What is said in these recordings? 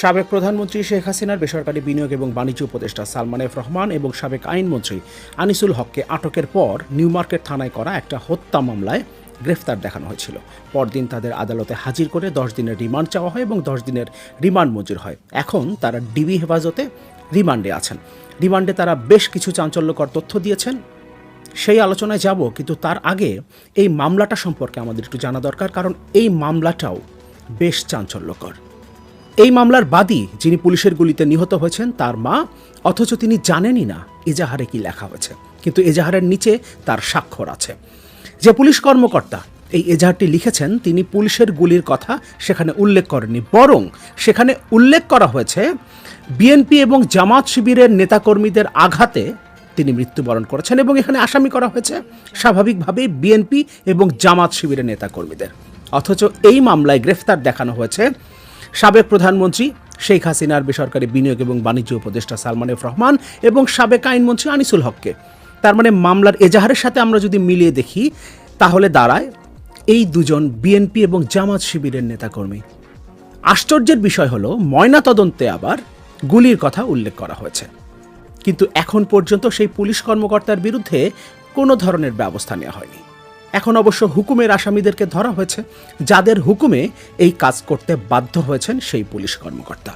সাবেক প্রধানমন্ত্রী শেখ হাসিনার বেসরকারি বিনিয়োগ এবং বাণিজ্য উপদেষ্টা সালমান এফ রহমান এবং সাবেক আইনমন্ত্রী আনিসুল হককে আটকের পর নিউ মার্কেট থানায় করা একটা হত্যা মামলায় গ্রেফতার দেখানো হয়েছিল। পরদিন তাদের আদালতে হাজির করে দশ দিনের রিমান্ড চাওয়া হয় এবং দশ দিনের রিমান্ড মঞ্জুর হয়। এখন তারা ডিবি হেফাজতে রিমান্ডে আছেন। রিমান্ডে তারা বেশ কিছু চাঞ্চল্যকর তথ্য দিয়েছেন। সেই আলোচনায় যাব, কিন্তু তার আগে এই মামলাটা সম্পর্কে আমাদের একটু জানা দরকার, কারণ এই মামলাটাও বেশ চাঞ্চল্যকর। এই মামলার বাদী যিনি পুলিশের গুলিতে নিহত হয়েছেন, তার মা, অথচ তিনি জানেনই না এজাহারে কি লেখা হয়েছে। কিন্তু এজাহারের নিচে তার স্বাক্ষর আছে। যে পুলিশ কর্মকর্তা, এই এজাহারটি লিখেছেন, তিনি পুলিশের গুলির কথা সেখানে উল্লেখ করেননি। বরং সেখানে উল্লেখ করা হয়েছে, বিএনপি এবং জামাত শিবিরের নেতাকর্মীদের আঘাতে তিনি মৃত্যুবরণ করেছেন এবং এখানে আসামি করা হয়েছে, স্বাভাবিকভাবেই বিএনপি এবং জামাত শিবিরের নেতাকর্মীদের। অথচ এই মামলায় গ্রেফতার দেখানো হয়েছে সাবেক প্রধানমন্ত্রী শেখ হাসিনার বেসরকারি বিনিয়োগ এবং বাণিজ্য উপদেষ্টা সালমান রহমান এবং সাবেক আইনমন্ত্রী আনিসুল হককে। তার মানে মামলার এজাহারের সাথে আমরা যদি মিলিয়ে দেখি, তাহলে দাঁড়ায় এই দুজন বিএনপি এবং জামাত শিবিরের নেতাকর্মী। আশ্চর্যের বিষয় হলো, ময়নাতদন্তে আবার গুলির কথা উল্লেখ করা হয়েছে। কিন্তু এখন পর্যন্ত সেই পুলিশ কর্মকর্তার বিরুদ্ধে কোনো ধরনের ব্যবস্থা নেওয়া হয়নি। এখন অবশ্য হুকুমের আসামিদেরকে ধরা হয়েছে, যাদের হুকুমে এই কাজ করতে বাধ্য হয়েছেন সেই পুলিশ কর্মকর্তা।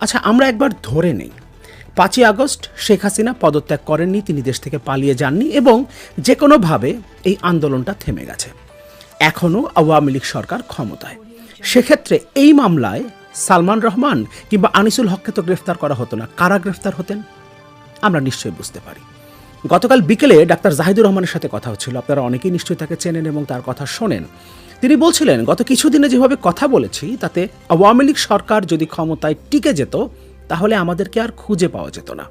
আচ্ছা আমরা একবার ধরে নেই পাঁচই আগস্ট শেখ হাসিনা পদত্যাগ করেননি, তিনি দেশ থেকে পালিয়ে যাননি এবং যে কোনোভাবে এই আন্দোলনটা থেমে গেছে। এখনও আওয়ামী লীগ সরকার ক্ষমতায়। সেক্ষেত্রে এই মামলায় সালমান রহমান কিংবা আনিসুল হককে তো গ্রেফতার করা হতো না। কারা গ্রেফতার হতেন? আমরা নিশ্চয়ই বুঝতে পারি। গতকাল বিকেলে ডাক্তার জাহিদুর রহমানের সাথে কথা হচ্ছিল আপনারা অনেকেই নিশ্চয়ই তাকে চেনেন এবং তার কথা শোনেন। তিনি বলছিলেন, গত কিছুদিনে যেভাবে কথা বলেছি, তাতে আওয়ামী লীগ সরকার যদি ক্ষমতায় টিকে যেত তাহলে আমাদেরকে আর খুঁজে পাওয়া যেত না।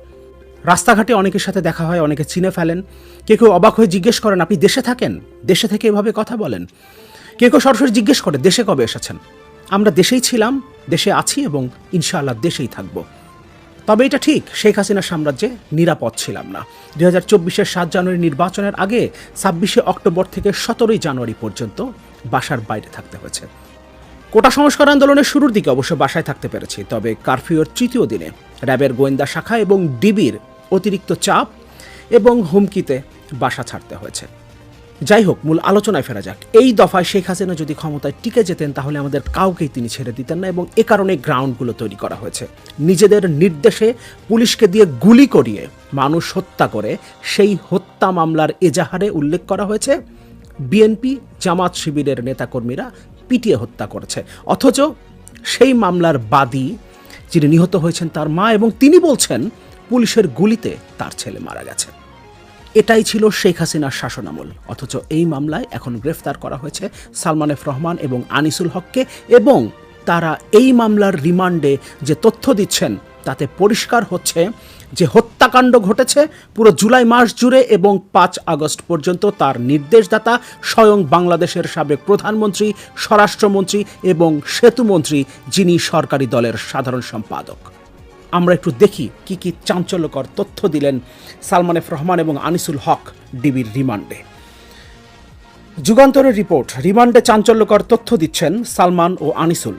রাস্তাঘাটে অনেকের সাথে দেখা হয়, অনেকে চিনে ফেলেন। কেউ কেউ অবাক হয়ে জিজ্ঞেস করেন, আপনি দেশে থাকেন? দেশে থেকে এভাবে কথা বলেন? কেউ কেউ সরাসরি জিজ্ঞেস করে, দেশে কবে এসেছেন? আমরা দেশেই ছিলাম, দেশে আছি এবং ইনশাআল্লাহ দেশেই থাকব। তবে এটা ঠিক, শেখ হাসিনার সাম্রাজ্যে নিরাপদ ছিলাম না। দুই হাজার চব্বিশের সাত জানুয়ারি নির্বাচনের আগে ছাব্বিশে অক্টোবর থেকে সতেরোই জানুয়ারি পর্যন্ত বাসার বাইরে থাকতে হয়েছে। কোটা সংস্কার আন্দোলনের শুরুর দিকে অবশ্য বাসায় থাকতে পেরেছি, তবে কারফিউর তৃতীয় দিনে র্যাবের গোয়েন্দা শাখা এবং ডিবির অতিরিক্ত চাপ এবং হুমকিতে বাসা ছাড়তে হয়েছে। যাই হোক, মূল আলোচনায় ফেরা যাক। এই দফায় শেখ হাসিনা যদি ক্ষমতায় টিকে যেতেন, তাহলে আমাদের কাউকেই তিনি ছেড়ে দিতেন না এবং এ কারণে গ্রাউন্ডগুলো তৈরি করা হয়েছে। নিজেদের নির্দেশে পুলিশকে দিয়ে গুলি করিয়ে মানুষ হত্যা করে সেই হত্যা মামলার এজাহারে উল্লেখ করা হয়েছে। বিএনপি জামাত শিবিরের নেতাকর্মীরা পিটিয়ে হত্যা করেছে। অথচ সেই মামলার বাদী যিনি নিহত হয়েছেন তার মা এবং তিনি বলছেন পুলিশের গুলিতে তার ছেলে মারা গেছে। এটাই ছিল শেখ হাসিনার শাসনামল। অথচ এই মামলায় এখন গ্রেফতার করা হয়েছে সালমান এফ রহমান এবং আনিসুল হককে এবং তারা এই মামলার রিমান্ডে যে তথ্য দিচ্ছেন তাতে পরিষ্কার হচ্ছে যে হত্যাকাণ্ড ঘটেছে পুরো জুলাই মাস জুড়ে এবং পাঁচ আগস্ট পর্যন্ত তার নির্দেশদাতা স্বয়ং বাংলাদেশের সাবেক প্রধানমন্ত্রী, স্বরাষ্ট্রমন্ত্রী এবং সেতুমন্ত্রী যিনি সরকারি দলের সাধারণ সম্পাদক। আমরা একটু দেখি কি কি চাঞ্চল্যকর তথ্য দিলেন সালমান এফ রহমান এবং আনিসুল হক ডিবির রিমান্ডে। যুগান্তরের রিপোর্ট। রিমান্ডে চাঞ্চল্যকর তথ্য দিচ্ছেন সালমান ও আনিসুল।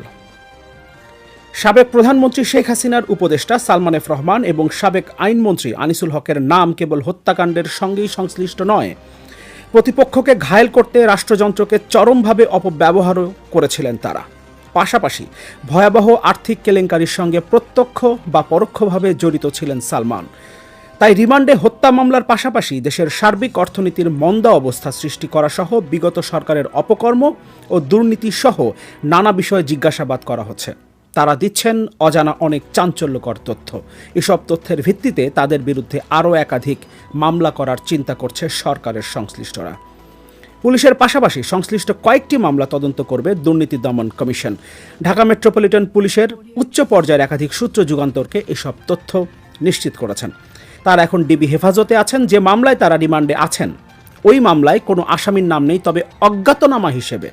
সাবেক প্রধানমন্ত্রী শেখ হাসিনার উপদেষ্টা সালমান এফ রহমান এবং সাবেক আইনমন্ত্রী আনিসুল হকের নাম কেবল হত্যাকাণ্ডের সঙ্গেই সংশ্লিষ্ট নয়। প্রতিপক্ষকে ঘায়েল করতে রাষ্ট্রযন্ত্রকে চরমভাবে অপব্যবহারও করেছিলেন তারা। পাশাপাশি ভয়াবহ আর্থিক কেলেঙ্কারির সঙ্গে প্রত্যক্ষ বা পরোক্ষভাবে জড়িত ছিলেন সালমান। তাই রিমান্ডে হত্যা মামলার পাশাপাশি দেশের সার্বিক অর্থনীতির মন্দা অবস্থা সৃষ্টি করা সহ বিগত সরকারের অপকর্ম ও দুর্নীতি সহ নানা বিষয়ে জিজ্ঞাসাবাদ করা হচ্ছে। তারা দিচ্ছেন অজানা অনেক চাঞ্চল্যকর তথ্য। এসব তথ্যের ভিত্তিতে তাদের বিরুদ্ধে আরও একাধিক মামলা করার চিন্তা করছে সরকারের সংশ্লিষ্টরা। পুলিশের পাশাপাশি সংশ্লিষ্ট কয়েকটি মামলা তদন্ত করবে দুর্নীতি দমন কমিশন। ঢাকা মেট্রোপলিটন পুলিশের উচ্চ পর্যায়ের একাধিক সূত্র যুগান্তরকে এসব তথ্য নিশ্চিত করেছেন। তারা এখন ডিবি হেফাজতে আছেন, যে মামলায় তারা রিমান্ডে আছেন। ওই মামলায় কোনো আসামির নাম নেই, তবে অজ্ঞাতনামা হিসেবে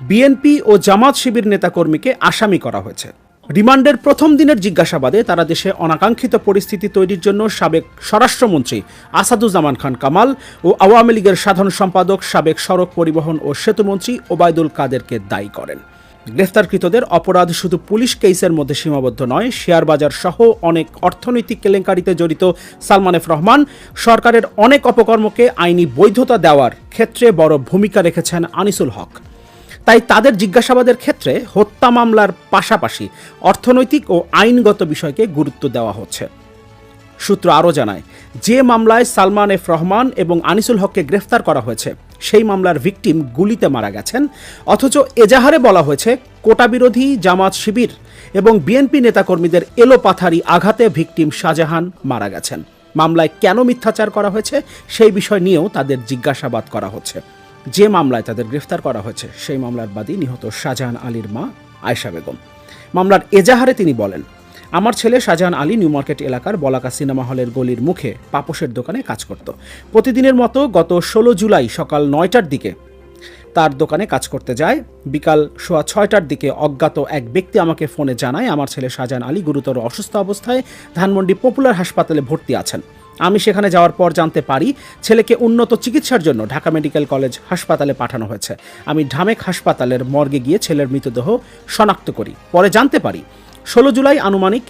বিএনপি ও জামাত শিবির নেতাকর্মীকে আসামি করা হয়েছে। রিমান্ডের প্রথম দিনের জিজ্ঞাসাবাদে তারা দেশে অনাকাঙ্ক্ষিত পরিস্থিতি তৈরির জন্য সাবেক স্বরাষ্ট্রমন্ত্রী আসাদুজ্জামান খান কামাল ও আওয়ামী লীগের সাধারণ সম্পাদক, সাবেক সড়ক পরিবহন ও সেতুমন্ত্রী ওবায়দুল কাদেরকে দায়ী করেন। গ্রেফতারকৃতদের অপরাধ শুধু পুলিশ কেসের মধ্যে সীমাবদ্ধ নয় শেয়ার বাজার সহ অনেক অর্থনৈতিক কেলেঙ্কারিতে জড়িত সালমান এফ রহমান সরকারের অনেক অপকর্মকে আইনি বৈধতা দেওয়ার ক্ষেত্রে বড় ভূমিকা রেখেছেন আনিসুল হক। তাই তাদের জিজ্ঞাসাবাদের ক্ষেত্রে হত্যা মামলার পাশাপাশি অর্থনৈতিক ও আইনগত বিষয়কে গুরুত্ব দেওয়া হচ্ছে। সূত্র আরও জানায়, যে মামলায় সালমান এফ রহমান এবং আনিসুল হককে গ্রেফতার করা হয়েছে, সেই মামলার ভিকটিম গুলিতে মারা গেছেন। অথচ এজাহারে বলা হয়েছে কোটা বিরোধী জামাত শিবির এবং বিএনপি নেতাকর্মীদের এলোপাথারি আঘাতে ভিকটিম শাহজাহান মারা গেছেন। মামলায় কেন মিথ্যাচার করা হয়েছে, সেই বিষয় নিয়েও তাদের জিজ্ঞাসাবাদ করা হচ্ছে। যে মামলায় তাদের গ্রেফতার করা হয়েছে, সেই মামলার বাদী নিহত শাহজাহান আলীর মা আয়শা বেগম। মামলার এজাহারে তিনি বলেন, আমার ছেলে শাহজাহান আলী নিউ মার্কেট এলাকার বলাকা সিনেমা হলের গলির মুখে পাপোশের দোকানে কাজ করত। প্রতিদিনের মতো গত ষোলো জুলাই সকাল নয়টার দিকে তার দোকানে কাজ করতে যায়। বিকাল সোয়া ছয়টার দিকে অজ্ঞাত এক ব্যক্তি আমাকে ফোনে জানায়, আমার ছেলে শাহজাহান আলী গুরুতর অসুস্থ অবস্থায় ধানমন্ডি পপুলার হাসপাতালে ভর্তি আছেন। আমি সেখানে যাওয়ার পর জানতে পারি ছেলেকে উন্নত চিকিৎসার জন্য ঢাকা মেডিকেল কলেজ হাসপাতালে পাঠানো হয়েছে। আমি ঢামেক হাসপাতালের মর্গে গিয়ে ছেলের মৃতদেহ শনাক্ত করি। পরে জানতে পারি, ষোলো জুলাই আনুমানিক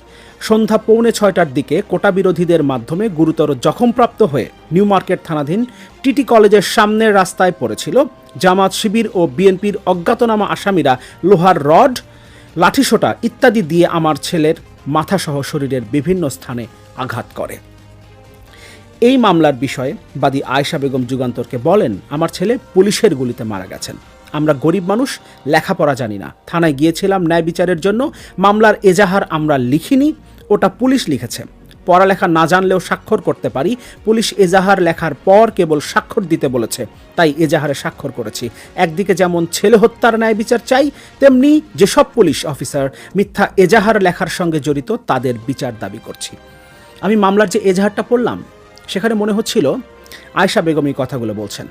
সন্ধ্যা পৌনে ছয়টার দিকে কোটা বিরোধীদের মাধ্যমে গুরুতর জখমপ্রাপ্ত হয়ে নিউ মার্কেট থানাধীন টিটি কলেজের সামনের রাস্তায় পড়েছিল জামাত শিবির ও বিএনপির অজ্ঞাতনামা আসামিরা লোহার রড, লাঠিসোটা ইত্যাদি দিয়ে আমার ছেলের মাথাসহ শরীরের বিভিন্ন স্থানে আঘাত করে। এই মামলার বিষয়ে বাদী আয়েশা বেগম যুগান্তরকে বলেন, আমার ছেলে পুলিশের গুলিতে মারা গেছেন। আমরা গরিব মানুষ, লেখাপড়া জানি না। থানায় গিয়েছিলাম ন্যায় বিচারের জন্য। মামলার এজাহার আমরা লিখিনি, ওটা পুলিশ লিখেছে। পড়ালেখা না জানলেও স্বাক্ষর করতে পারি। পুলিশ এজাহার লেখার পর কেবল স্বাক্ষর দিতে বলেছে। তাই এজাহারে স্বাক্ষর করেছি। একদিকে যেমন ছেলে হত্যার ন্যায় বিচার চাই, তেমনি যেসব পুলিশ অফিসার মিথ্যা এজাহার লেখার সঙ্গে জড়িত, তাদের বিচার দাবি করছি। আমি মামলার যে এজাহারটা পড়লাম সেখানে মনে হচ্ছিল আয়শা বেগম এই কথাগুলো বলছেন।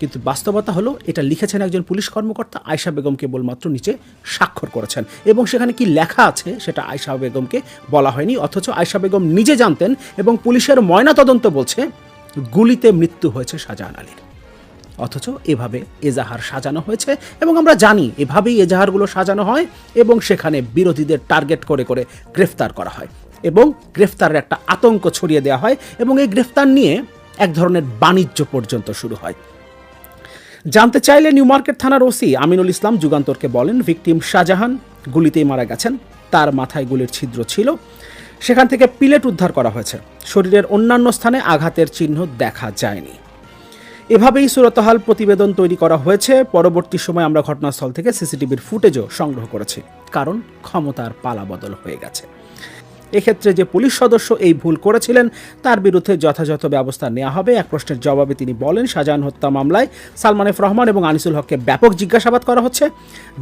কিন্তু বাস্তবতা হলো, এটা লিখেছেন একজন পুলিশ কর্মকর্তা, আয়শা বেগম কেবলমাত্র নিচে স্বাক্ষর করেছেন। এবং সেখানে কি লেখা আছে, সেটা আয়শা বেগমকে বলা হয়নি, অথচ আয়শা বেগম নিজে জানতেন এবং পুলিশের ময়নাতদন্ত বলছে, গুলিতে মৃত্যু হয়েছে শাহজাহান আলীর। অথচ এভাবে এজাহার সাজানো হয়েছে এবং আমরা জানি, এভাবেই এজাহারগুলো সাজানো হয় এবং সেখানে বিরোধীদের টার্গেট করে করে গ্রেফতার করা হয়। এবং গ্রেফতারের একটা আতঙ্ক ছড়িয়ে দেওয়া হয় এবং এই গ্রেফতার নিয়ে এক ধরনের বাণিজ্য পর্যন্ত শুরু হয়। জানতে চাইলে নিউ মার্কেট থানার ওসি আমিনুল ইসলাম যুগান্তরকে বলেন, ভিকটিম শাহজাহান গুলিতেই মারা গেছেন। তার মাথায় গুলির ছিদ্র ছিল। সেখান থেকে পিলেট উদ্ধার করা হয়েছে। শরীরের অন্যান্য স্থানে আঘাতের চিহ্ন দেখা যায়নি। এভাবেই সুরতহাল প্রতিবেদন তৈরি করা হয়েছে। পরবর্তী সময় আমরা ঘটনাস্থল থেকে সিসিটিভির ফুটেজও সংগ্রহ করেছি। কারণ ক্ষমতার পালাবদল হয়ে গেছে। এক্ষেত্রে যে পুলিশ সদস্য এই ভুল করেছিলেন, তার বিরুদ্ধে যথাযথ ব্যবস্থা নেওয়া হবে। এক প্রশ্নের জবাবে তিনি বলেন, শাহজাহান হত্যা মামলায় সালমান এফ রহমান এবং আনিসুল হককে ব্যাপক জিজ্ঞাসাবাদ করা হচ্ছে।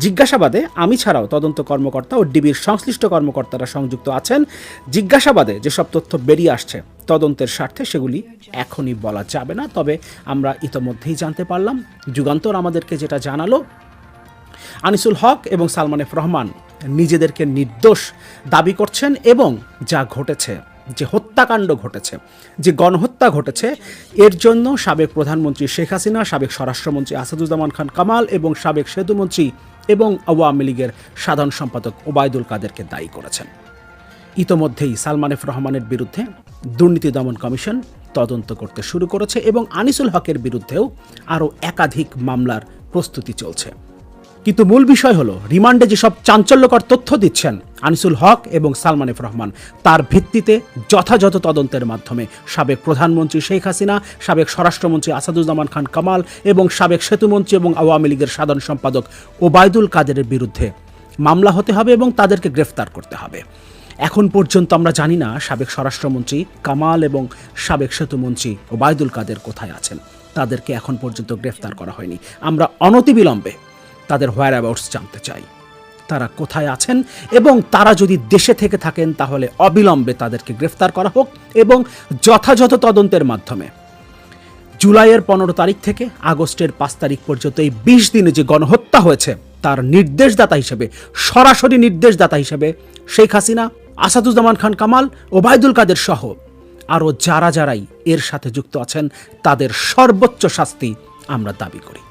জিজ্ঞাসাবাদে আমি ছাড়াও তদন্ত কর্মকর্তা ও ডিবির সংশ্লিষ্ট কর্মকর্তারা সংযুক্ত আছেন। জিজ্ঞাসাবাদে যেসব তথ্য বেরিয়ে আসছে, তদন্তের স্বার্থে সেগুলি এখনই বলা যাবে না। তবে আমরা ইতোমধ্যেই জানতে পারলাম, যুগান্তর আমাদেরকে যেটা জানালো আনিসুল হক এবং সালমান এফ রহমান নিজেদেরকে নির্দোষ দাবি করছেন এবং যা ঘটেছে, যে হত্যাকাণ্ড ঘটেছে, যে গণহত্যা ঘটেছে, এর জন্য সাবেক প্রধানমন্ত্রী শেখ হাসিনা, সাবেক স্বরাষ্ট্রমন্ত্রী আসাদুজ্জামান খান কামাল এবং সাবেক সেতুমন্ত্রী এবং আওয়ামী লীগের সাধারণ সম্পাদক ওবায়দুল কাদেরকে দায়ী করেছেন। ইতোমধ্যেই সালমান এফ রহমানের বিরুদ্ধে দুর্নীতি দমন কমিশন তদন্ত করতে শুরু করেছে এবং আনিসুল হকের বিরুদ্ধেও আরও একাধিক মামলার প্রস্তুতি চলছে। কিন্তু মূল বিষয় হলো, রিমান্ডে যেসব চাঞ্চল্যকর তথ্য দিচ্ছেন আনিসুল হক এবং সালমান এফ রহমান, তার ভিত্তিতে যথাযথ তদন্তের মাধ্যমে সাবেক প্রধানমন্ত্রী শেখ হাসিনা, সাবেক স্বরাষ্ট্রমন্ত্রী আসাদুজ্জামান খান কামাল এবং সাবেক সেতুমন্ত্রী এবং আওয়ামী লীগের সাধারণ সম্পাদক ওবায়দুল কাদেরের বিরুদ্ধে মামলা হতে হবে এবং তাদেরকে গ্রেফতার করতে হবে। এখন পর্যন্ত আমরা জানি না সাবেক স্বরাষ্ট্রমন্ত্রী কামাল এবং সাবেক সেতুমন্ত্রী ওবায়দুল কাদের কোথায় আছেন। তাদেরকে এখন পর্যন্ত গ্রেফতার করা হয়নি। আমরা অনতিবিলম্বে তাদের হোয়ার অ্যাবাউটস জানতে চাই। তারা কোথায় আছেন এবং তারা যদি দেশে থেকে থাকেন, তাহলে অবিলম্বে তাদেরকে গ্রেফতার করা হোক এবং যথাযথ তদন্তের মাধ্যমে। জুলাইয়ের পনেরো তারিখ থেকে আগস্টের পাঁচ তারিখ পর্যন্ত এই বিশ দিনে যে গণহত্যা হয়েছে, তার নির্দেশদাতা হিসেবে, সরাসরি নির্দেশদাতা হিসেবে শেখ হাসিনা, আসাদুজ্জামান খান কামাল, ওবায়দুল কাদের সহ আরও যারা যারাই এর সাথে যুক্ত আছেন, তাদের সর্বোচ্চ শাস্তি আমরা দাবি করি।